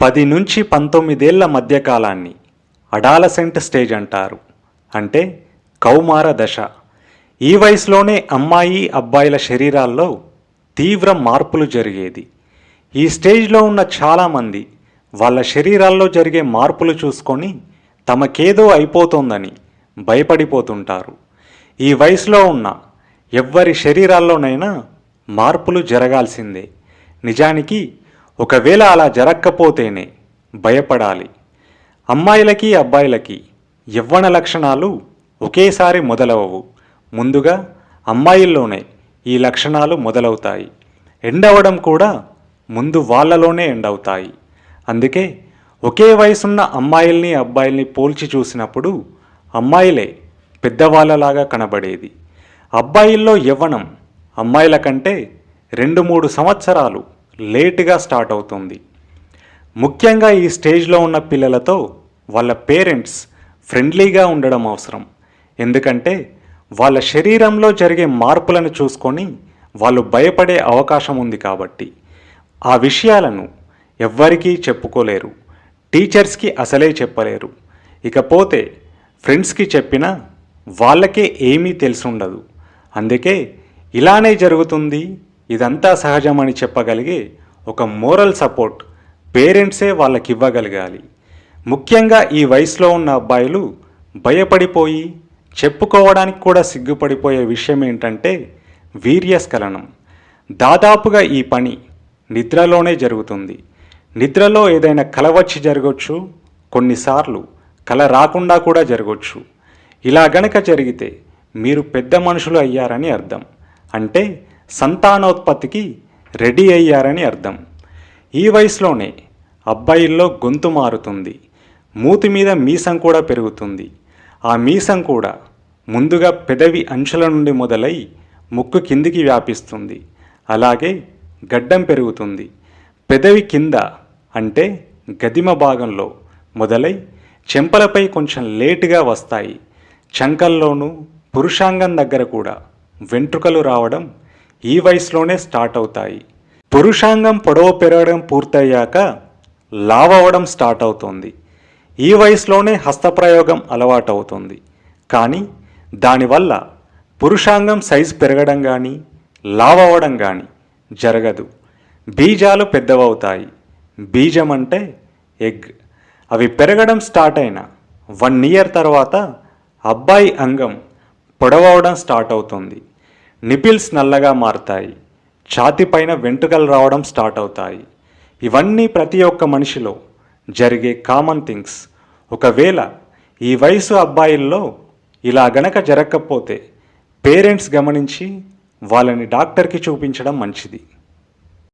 పది నుంచి పంతొమ్మిదేళ్ళ మధ్యకాలాన్ని adolescent stage అంటారు. అంటే కౌమార దశ. ఈ వయసులోనే అమ్మాయి అబ్బాయిల శరీరాల్లో తీవ్ర మార్పులు జరిగేది. ఈ స్టేజ్లో ఉన్న చాలామంది వాళ్ళ శరీరాల్లో జరిగే మార్పులు చూసుకొని తమకేదో అయిపోతోందని భయపడిపోతుంటారు. ఈ వయసులో ఉన్న ఎవ్వరి శరీరాల్లోనైనా మార్పులు జరగాల్సిందే. నిజానికి ఒకవేళ అలా జరగకపోతేనే భయపడాలి. అమ్మాయిలకి అబ్బాయిలకి యవ్వన లక్షణాలు ఒకేసారి మొదలవవు. ముందుగా అమ్మాయిల్లోనే ఈ లక్షణాలు మొదలవుతాయి. ఎండవడం కూడా ముందు వాళ్ళలోనే ఎండవుతాయి. అందుకే ఒకే వయసున్న అమ్మాయిల్ని అబ్బాయిల్ని పోల్చి చూసినప్పుడు అమ్మాయిలే పెద్దవాళ్ళలాగా కనబడేది. అబ్బాయిల్లో యవ్వనం అమ్మాయిల కంటే రెండు మూడు సంవత్సరాలు లేటుగా స్టార్ట్ అవుతుంది. ముఖ్యంగా ఈ స్టేజ్లో ఉన్న పిల్లలతో వాళ్ళ పేరెంట్స్ ఫ్రెండ్లీగా ఉండడం అవసరం. ఎందుకంటే వాళ్ళ శరీరంలో జరిగే మార్పులను చూసుకొని వాళ్ళు భయపడే అవకాశం ఉంది కాబట్టి. ఆ విషయాలను ఎవ్వరికీ చెప్పుకోలేరు. టీచర్స్కి అసలే చెప్పలేరు. ఇకపోతే ఫ్రెండ్స్కి చెప్పినా వాళ్ళకే ఏమీ తెలిసుండదు. అందుకే ఇలానే జరుగుతుంది. ఇదంతా సహజమని చెప్పగలిగే ఒక మోరల్ సపోర్ట్ పేరెంట్సే వాళ్ళకి ఇవ్వగలగాలి ముఖ్యంగా ఈ వయసులో ఉన్న అబ్బాయిలు భయపడిపోయి చెప్పుకోవడానికి కూడా సిగ్గుపడిపోయే విషయం ఏంటంటే వీర్యస్ఖలనం. దాదాపుగా ఈ పని నిద్రలోనే జరుగుతుంది. నిద్రలో ఏదైనా కల వచ్చి జరగవచ్చు కొన్నిసార్లు కల రాకుండా కూడా జరగవచ్చు ఇలా గనక జరిగితే మీరు పెద్ద మనుషులు అయ్యారని అర్థం. అంటే సంతానోత్పత్తికి రెడీ అయ్యారని అర్థం. ఈ వయసులోనే అబ్బాయిల్లో గొంతు మారుతుంది. మూతి మీద మీసం కూడా పెరుగుతుంది. ఆ మీసం కూడా ముందుగా పెదవి అంచుల నుండి మొదలై ముక్కు కిందికి వ్యాపిస్తుంది. అలాగే గడ్డం పెరుగుతుంది. పెదవి కింద అంటే గదిమ భాగంలో మొదలై చెంపలపై కొంచెం లేటుగా వస్తాయి. చంకల్లోనూ పురుషాంగం దగ్గర కూడా వెంట్రుకలు రావడం ఈ వయసులోనే స్టార్ట్ అవుతాయి. పురుషాంగం పొడవు పెరగడం పూర్తయ్యాక లావ్ అవ్వడం స్టార్ట్ అవుతుంది. ఈ వయసులోనే హస్తప్రయోగం అలవాటవుతుంది. కానీ దానివల్ల పురుషాంగం సైజు పెరగడం కానీ లావ్ అవ్వడం కానీ జరగదు. బీజాలు పెద్దవవుతాయి. బీజం అంటే ఎగ్. అవి పెరగడం స్టార్ట్ అయిన వన్ ఇయర్ తర్వాత అబ్బాయి అంగం పొడవవడం స్టార్ట్ అవుతుంది. నిపిల్స్ నల్లగా మారుతాయి. ఛాతిపైన వెంట్రుకలు రావడం స్టార్ట్ అవుతాయి. ఇవన్నీ ప్రతి ఒక్క మనిషిలో జరిగే కామన్ థింగ్స్. ఒకవేళ ఈ వయసు అబ్బాయిల్లో ఇలా గనక జరగకపోతే పేరెంట్స్ గమనించి వాళ్ళని డాక్టర్కి చూపించడం మంచిది.